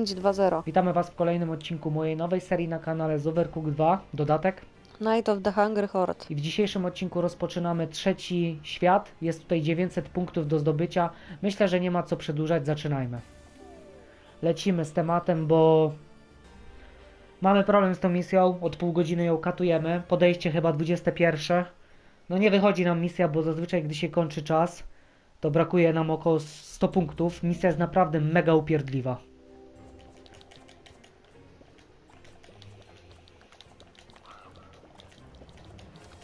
Elo, elo. 5-2-0. Witamy Was w kolejnym odcinku mojej nowej serii na kanale z Overcooked 2, dodatek. Night of the Hungry Horde. I w dzisiejszym odcinku rozpoczynamy trzeci świat. Jest tutaj 900 punktów do zdobycia. Myślę, że nie ma co przedłużać, zaczynajmy. Lecimy z tematem, bo mamy problem z tą misją. Od pół godziny ją katujemy. Podejście chyba 21. No nie wychodzi nam misja, bo zazwyczaj gdy się kończy czas, to brakuje nam około 100 punktów. Misja jest naprawdę mega upierdliwa.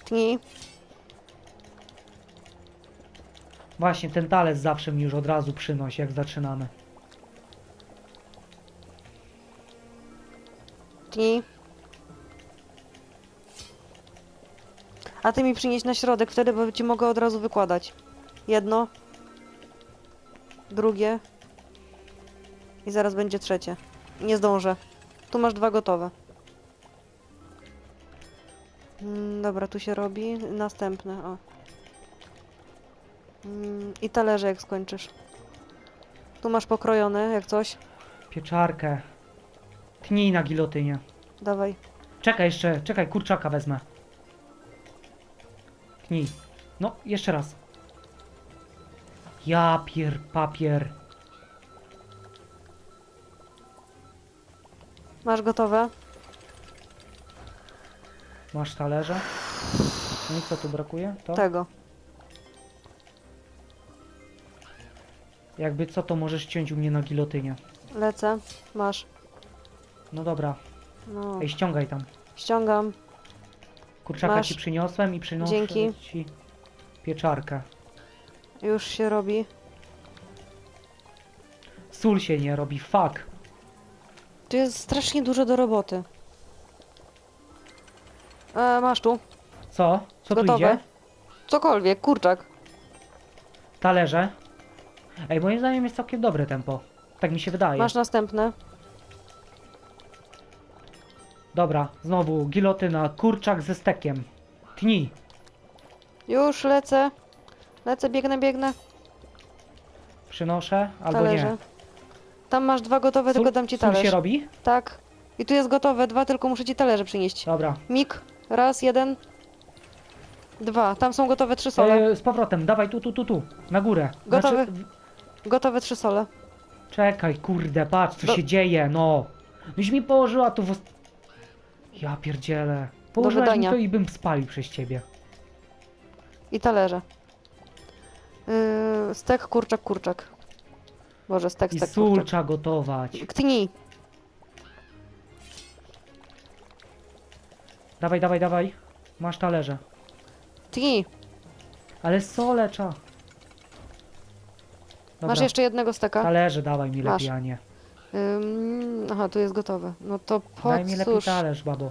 Tnij. Właśnie ten talerz zawsze mi już od razu przynosi, jak zaczynamy. Tnij. A ty mi przynieś na środek wtedy, bo ci mogę od razu wykładać. Jedno. Drugie. I zaraz będzie trzecie. Nie zdążę. Tu masz dwa gotowe. Mm, dobra, tu się robi. Następne, o. Mm, I talerze jak skończysz. Tu masz pokrojone, jak coś. Pieczarkę. Tnij na gilotynie. Dawaj. Czekaj jeszcze, czekaj, kurczaka wezmę. Tnij. No, jeszcze raz. Ja pier papier. Masz gotowe? Masz talerze? No i co tu brakuje? To? Tego. Jakby co, to możesz ciąć u mnie na gilotynie. Lecę. Masz. No dobra. No. Ej, ściągaj tam. Ściągam. Kurczaka Masz. ci przyniosłem i przynoszę Dzięki. ci pieczarkę. Już się robi. Sól się nie robi, fuck. Tu jest strasznie dużo do roboty. E, masz tu. Co? Co tu Gotowe. idzie? Cokolwiek, kurczak. Talerze. Ej, moim zdaniem jest całkiem dobre tempo. Tak mi się wydaje. Masz następne. Dobra, znowu gilotyna, kurczak ze stekiem. Tnij. Już lecę. Lecę, biegnę, biegnę. Przynoszę, albo Talerze. nie. Tam masz dwa gotowe, tylko dam ci sól talerz. się robi? Tak. I tu jest gotowe, dwa, tylko muszę ci talerze przynieść. Dobra. Mik. Raz, jeden. Dwa. Tam są gotowe trzy sole. E, z powrotem, dawaj tu, tu, tu, tu. Na górę. Gotowy. w- Gotowe trzy sole. Czekaj, kurde, patrz co Do- się dzieje, no. Już mi położyła tu w... Ja pierdzielę. Położyłaś mi wydania. to i bym spalił przez ciebie. I talerze. Yy, stek, kurczak, kurczak. Boże, stek, I stek, sól kurczak. trzeba gotować. Ktnij. Dawaj, dawaj, dawaj. Masz talerze. Tknij. Ale sole trzeba. Dobra. Masz jeszcze jednego steka? Talerze dawaj mi lepiej, a nie. Ym, aha, tu jest gotowe. No to po Daj mi lepiej talerz, babo.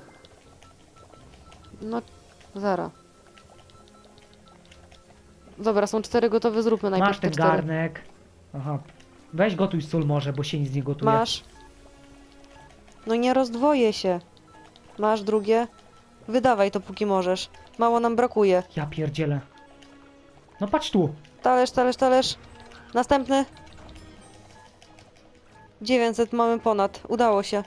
No, zara. Dobra, są cztery gotowe, zróbmy najpierw Masz ten te cztery. garnek. Aha. Weź gotuj sól może, bo się nic nie gotuje. Masz. No nie rozdwoję się. Masz drugie. Wydawaj to póki możesz. Mało nam brakuje. Ja pierdzielę. No patrz tu. Talerz, talerz, talerz. Następny. 900 mamy ponad. Udało się.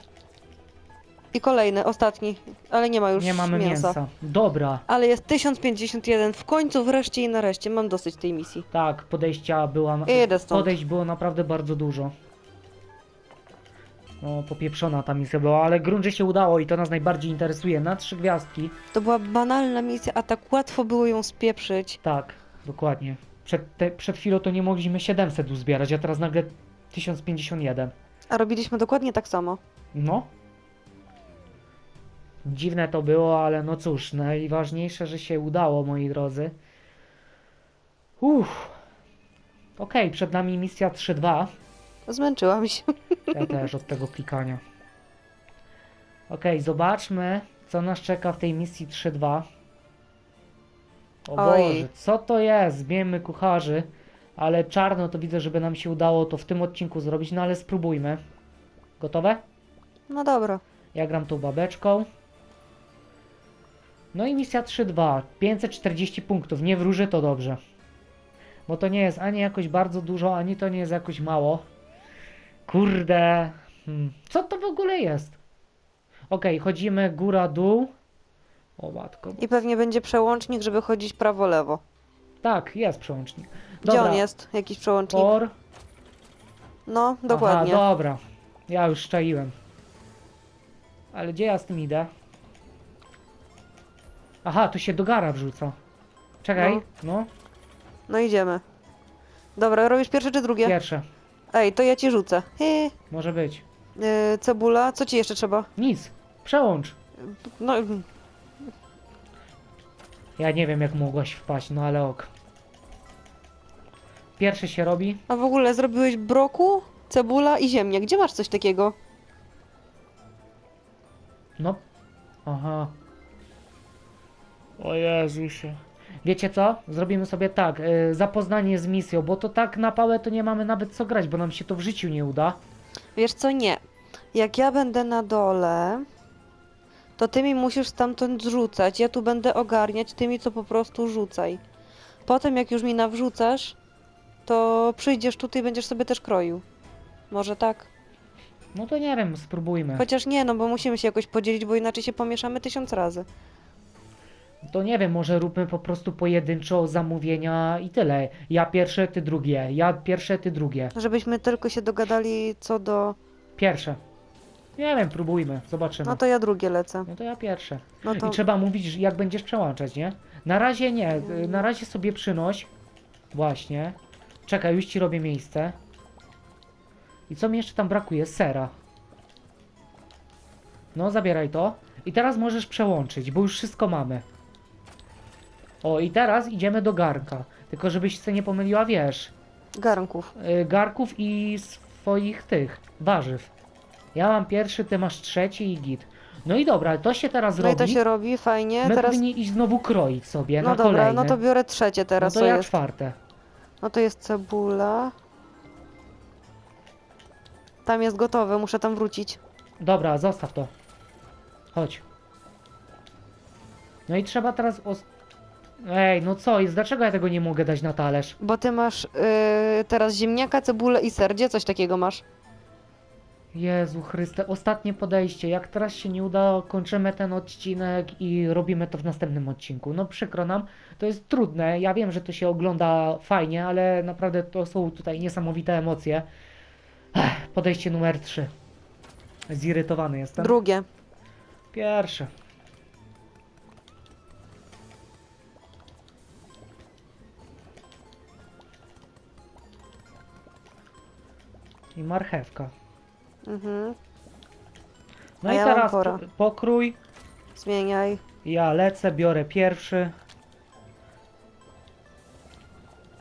I kolejny, ostatni. Ale nie ma już nie mamy mięsa. mięsa. Dobra. Ale jest 1051. W końcu, wreszcie i nareszcie. Mam dosyć tej misji. Tak, podejścia była... Na... Stąd. Podejść było naprawdę bardzo dużo. No, popieprzona ta misja była, ale grunt, że się udało i to nas najbardziej interesuje. Na trzy gwiazdki. To była banalna misja, a tak łatwo było ją spieprzyć. Tak, dokładnie. Przed, te, przed chwilą to nie mogliśmy 700 uzbierać, a teraz nagle 1051. A robiliśmy dokładnie tak samo. No. Dziwne to było, ale no cóż, najważniejsze, że się udało, moi drodzy. Uff. Okej, przed nami misja 3.2. Zmęczyłam się. Ja też od tego klikania. Okej, zobaczmy, co nas czeka w tej misji 3.2. O Oj. Boże, co to jest? Zmiemy kucharzy. Ale czarno to widzę, żeby nam się udało to w tym odcinku zrobić, no ale spróbujmy. Gotowe? No dobra. Ja gram tą babeczką. No i misja 3.2. 540 punktów. Nie wróży to dobrze. Bo to nie jest ani jakoś bardzo dużo, ani to nie jest jakoś mało. Kurde. Hmm. Co to w ogóle jest? Okej, chodzimy góra, dół. O matko. I pewnie będzie przełącznik, żeby chodzić prawo-lewo. Tak, jest przełącznik. Gdzie on jest? Jakiś przełącznik? Tor. No, dokładnie. Aha, dobra. Ja już szczaiłem. Ale gdzie ja z tym idę? Aha, tu się do gara wrzuca. Czekaj, No. no, No idziemy. Dobra, robisz pierwsze czy drugie? pierwsze. Ej, to ja ci rzucę. Hy, Może być. yy, cebula, co ci jeszcze trzeba? Nic. Przełącz. No, Ja nie wiem jak mogłaś wpaść, no ale ok. Pierwszy się robi. a w ogóle zrobiłeś broku, cebula i ziemniak. Gdzie masz coś takiego? No. Aha. O Jezusie. Wiecie co? Zrobimy sobie tak, y, zapoznanie z misją, bo to tak na pałę to nie mamy nawet co grać, bo nam się to w życiu nie uda. Wiesz co, nie. Jak ja będę na dole, to ty mi musisz stamtąd zrzucać. Ja tu będę ogarniać, ty mi co po prostu rzucaj. Potem jak już mi nawrzucasz, to przyjdziesz tutaj i będziesz sobie też kroił. Może tak? No to nie wiem, spróbujmy. Chociaż nie, no bo musimy się jakoś podzielić, bo inaczej się pomieszamy tysiąc razy. To nie wiem, może róbmy po prostu pojedynczo zamówienia i tyle. Ja pierwsze, ty drugie. Ja pierwsze, ty drugie. Żebyśmy tylko się dogadali co do... Pierwsze. Nie wiem, próbujmy, zobaczymy. No to ja drugie lecę. No to ja pierwsze. No to... I trzeba mówić, jak będziesz przełączać, nie? Na razie nie, y, na razie sobie przynoś. Właśnie. Czekaj, już ci robię miejsce. I co mi jeszcze tam brakuje? Sera. No, zabieraj to. I teraz możesz przełączyć, bo już wszystko mamy. O, i teraz idziemy do garnka. Tylko żebyś się nie pomyliła, wiesz, Garnków. y, garków i swoich tych warzyw. Ja mam pierwszy, ty masz trzeci i git. No i dobra, to się teraz No robi. i to się robi, fajnie. My Teraz... powinni iść znowu kroić sobie No na dobra, kolejny. no to biorę trzecie teraz, no co to ja jest. czwarte. No to jest cebula. Tam jest gotowe, muszę tam wrócić. Dobra, zostaw to. Chodź. No i trzeba teraz os... Ej, no co jest? Dlaczego ja tego nie mogę dać na talerz? Bo ty masz yy, teraz ziemniaka, cebulę i ser. Gdzie coś takiego masz? Jezu Chryste, ostatnie podejście. Jak teraz się nie uda, kończymy ten odcinek i robimy to w następnym odcinku. No przykro nam, to jest trudne. Ja wiem, że to się ogląda fajnie, ale naprawdę to są tutaj niesamowite emocje. Ech, podejście numer 3. Zirytowany jestem. Drugie. Pierwsze. I marchewka. Mhm. No A i ja mam teraz pora. pokrój. Zmieniaj. Ja lecę, biorę pierwszy.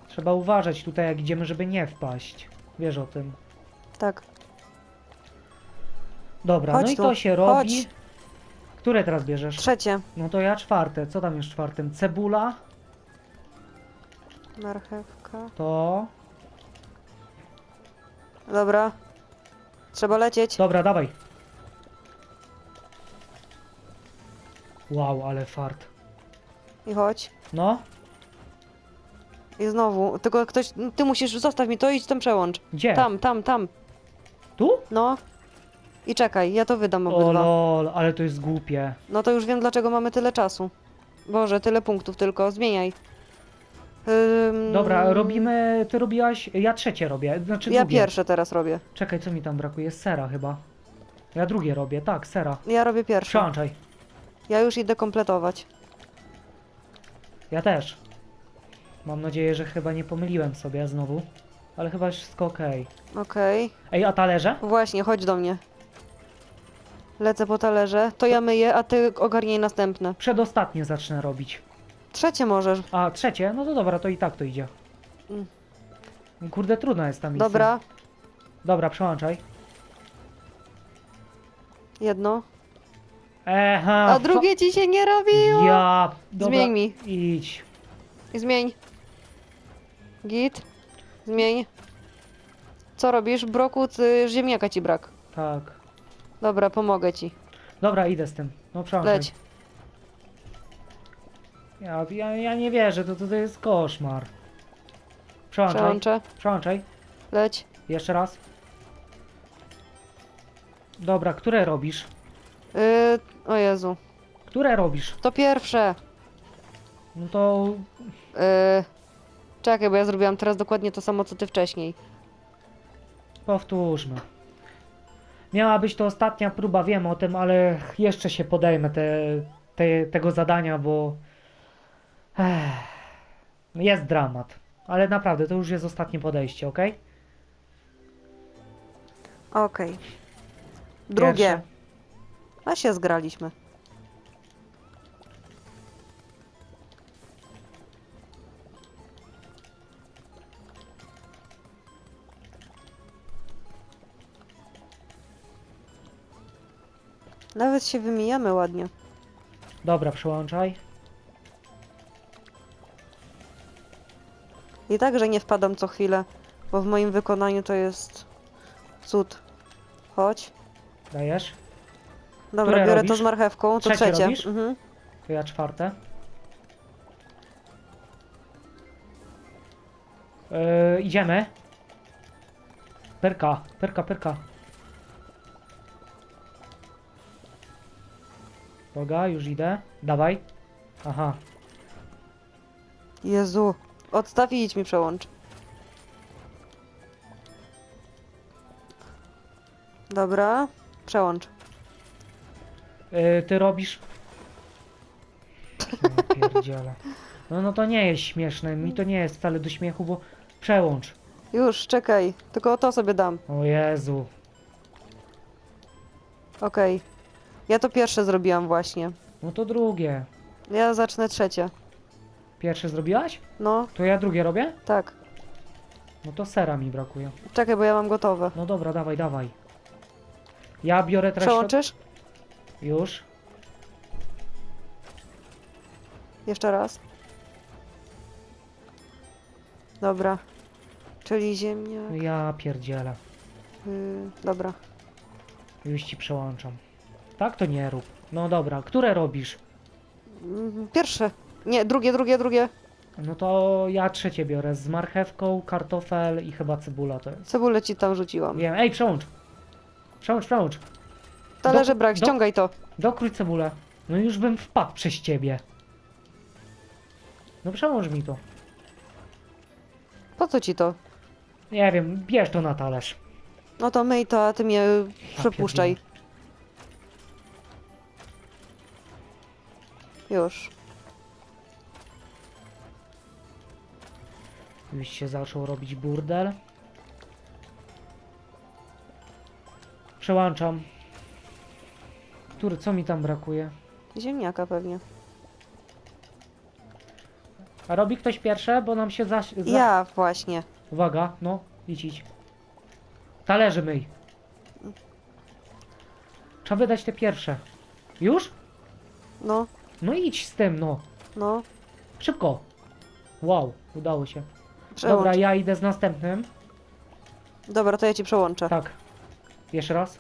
Trzeba uważać tutaj jak idziemy, żeby nie wpaść. Wiesz o tym. Tak. Dobra, Chodź no i tu, to się robi. chodź. Które teraz bierzesz? Trzecie. No to ja czwarte. Co tam jest czwartym? Cebula. Marchewka. To. Dobra. Trzeba lecieć. Dobra, dawaj. Wow, ale fart. I chodź. No, I znowu. Tylko ktoś... Ty musisz... Zostaw mi to i idź tam przełącz. gdzie? Tam, tam, tam. Tu? No. I czekaj, ja to wydam O obydwa. lol, ale to jest głupie. No to już wiem, dlaczego mamy tyle czasu. Boże, tyle punktów tylko. Zmieniaj. Ym, Dobra, robimy. Ty robiłaś. Ja trzecie robię. Znaczy Ja drugie. pierwsze teraz robię. Czekaj, co mi tam brakuje? Sera chyba. Ja drugie robię, tak, sera. Ja robię pierwsze. Przełączaj. Ja już idę kompletować. Ja też. Mam nadzieję, że chyba nie pomyliłem sobie znowu. Ale chyba wszystko okej. Okej. Ej, a talerze? Właśnie, chodź do mnie. Lecę po talerze. To ja myję, a ty ogarnij następne. Przedostatnie zacznę robić. Trzecie możesz. A, trzecie? No to dobra, to i tak to idzie. Mm. Kurde, trudna jest ta misja. Dobra, Dobra, przełączaj. jedno. Eha. A drugie ci się nie robiło. Ja. Dobra, Zmień mi. Idź. Zmień. Git. Zmień. Co robisz? Broku, ty, ziemniaka ci brak. Tak. Dobra, pomogę ci. Dobra, idę z tym. No przełączaj. Leć. Ja, ja, ja nie wierzę, to, to, to jest koszmar. Przełączaj. Przełączę. Przełączaj. Leć. Jeszcze raz. Dobra, które robisz? Yy, o Jezu. Które robisz? To pierwsze. No to Yy, czekaj, bo ja zrobiłam teraz dokładnie to samo, co ty wcześniej. powtórzmy. Miała być to ostatnia próba, wiem o tym, ale jeszcze się podejmę te, te, tego zadania, bo Ech, jest dramat. Ale naprawdę, to już jest ostatnie podejście, ok? Okej. Drugie. Pierwsze. A się zgraliśmy. Nawet się wymijamy ładnie. Dobra, przełączaj. I tak, że nie wpadam co chwilę, bo w moim wykonaniu to jest cud. Chodź. Dajesz. Dobra, Które biorę robisz? to z marchewką. To Trzecie trzecie. robisz? Mhm. To ja czwarte. Yy, idziemy. Perka, perka, perka. Boga, już idę. Dawaj. Aha. Jezu. Odstaw i idź mi przełącz. Dobra. Przełącz. Yy, ty robisz... Ja pierdziele. No, no to nie jest śmieszne. Mi to nie jest wcale do śmiechu, bo... Przełącz. Już, czekaj. Tylko to sobie dam. O Jezu. Okej. Ja to pierwsze zrobiłam właśnie. No to drugie. Ja zacznę trzecie. Pierwsze zrobiłaś? No, To ja drugie robię? tak. No to sera mi brakuje. Czekaj, bo ja mam gotowe. No dobra, dawaj, dawaj. Ja biorę teraz... Przełączysz? Już. Jeszcze raz. Dobra. Czyli ziemia. Ja pierdzielę. Yy, dobra. Już ci przełączam. Tak to nie rób. No dobra, które robisz? Mm, Pierwsze. Nie, drugie, drugie, drugie. No to ja trzecie biorę. Z marchewką, kartofel i chyba cebula to jest. Cebulę ci tam rzuciłam. Wiem. Ej, przełącz! Przełącz, przełącz! Talerze Do- brak, do- ściągaj to. Dokrój cebulę. No już bym wpadł przez ciebie. No przełącz mi to. Po co ci to? Nie wiem, bierz to na talerz. No to myj to, a ty mnie przepuszczaj. Już. Już się zaczął robić burdel. Przełączam. Który, co mi tam brakuje? Ziemniaka pewnie. A robi ktoś pierwsze, bo nam się za... za... Ja właśnie. Uwaga, no, idź, idź. Talerze myj. Trzeba wydać te pierwsze. Już? No, No idź z tym, no. no. Szybko. Wow, udało się. Przełącz. Dobra, ja idę z następnym. Dobra, to ja ci przełączę. Tak. Jeszcze raz.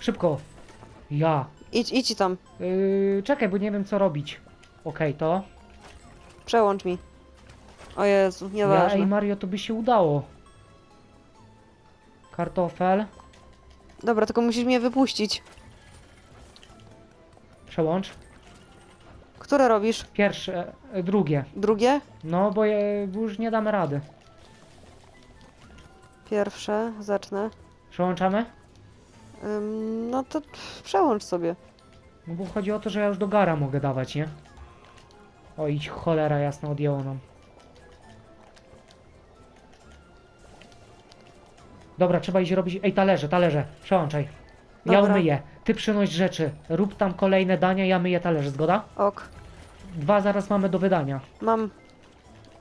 Szybko. Ja. Idź, idź tam. Yy, czekaj, bo nie wiem co robić. Okej, to. Przełącz mi. O Jezu, Ja, nieważne. ej Mario, to by się udało. Kartofel. Dobra, tylko musisz mnie wypuścić. Przełącz. Które robisz? Pierwsze, e, drugie. Drugie? No, bo, je, bo już nie damy rady. Pierwsze, zacznę. Przełączamy? Ym, no to pff, przełącz sobie. No bo chodzi o to, że ja już do gara mogę dawać, nie? O, idź cholera jasno odjęło nam. Dobra, trzeba iść robić... Ej, talerze, talerze, przełączaj. Ja Dobra. umyję. Ty przynoś rzeczy. Rób tam kolejne dania, ja myję talerze, zgoda? Ok. Dwa zaraz mamy do wydania. Mam.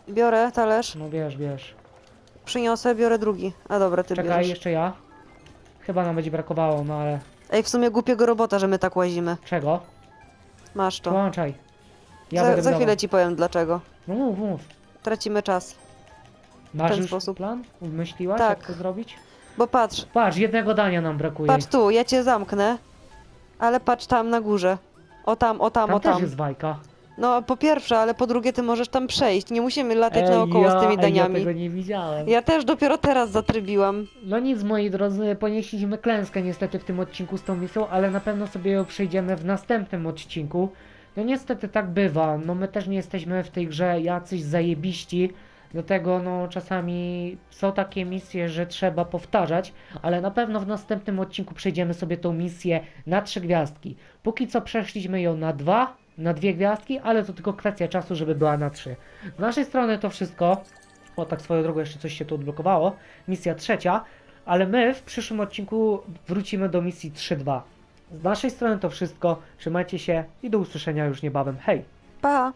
Biorę talerz, No wiesz, wiesz. przyniosę, biorę drugi. A dobra, ty Czekaj, bierzesz. jeszcze ja. Chyba nam będzie brakowało, no ale... Ej, w sumie głupiego robota, że my tak łazimy. Czego? Masz to. Przełączaj. Ja za będę za chwilę ci powiem dlaczego. No mów, mów. Tracimy czas. Masz ten już sposób. plan? Wymyśliłaś, Tak. jak to zrobić? Bo patrz, Patrz, jednego dania nam brakuje. patrz tu, ja cię zamknę. Ale patrz tam na górze. O tam, o tam, tam o też tam. jest bajka. No, po pierwsze, ale po drugie, ty możesz tam przejść. Nie musimy latać Ej, naokoło ja, z tymi ej, daniami. Ja tego nie widziałem. Ja też dopiero teraz zatrybiłam. No nic, moi drodzy, ponieśliśmy klęskę niestety w tym odcinku z tą misją, ale na pewno sobie ją przejdziemy w następnym odcinku. No niestety tak bywa, no my też nie jesteśmy w tej grze jacyś zajebiści, dlatego no czasami są takie misje, że trzeba powtarzać, ale na pewno w następnym odcinku przejdziemy sobie tą misję na trzy gwiazdki. Póki co przeszliśmy ją na dwa, na dwie gwiazdki, ale to tylko kwestia czasu, żeby była na trzy. Z naszej strony to wszystko. O, tak swoją drogą jeszcze coś się tu odblokowało. Misja trzecia, ale my w przyszłym odcinku wrócimy do misji 3.2. Z naszej strony to wszystko. Trzymajcie się i do usłyszenia już niebawem. Hej! Pa!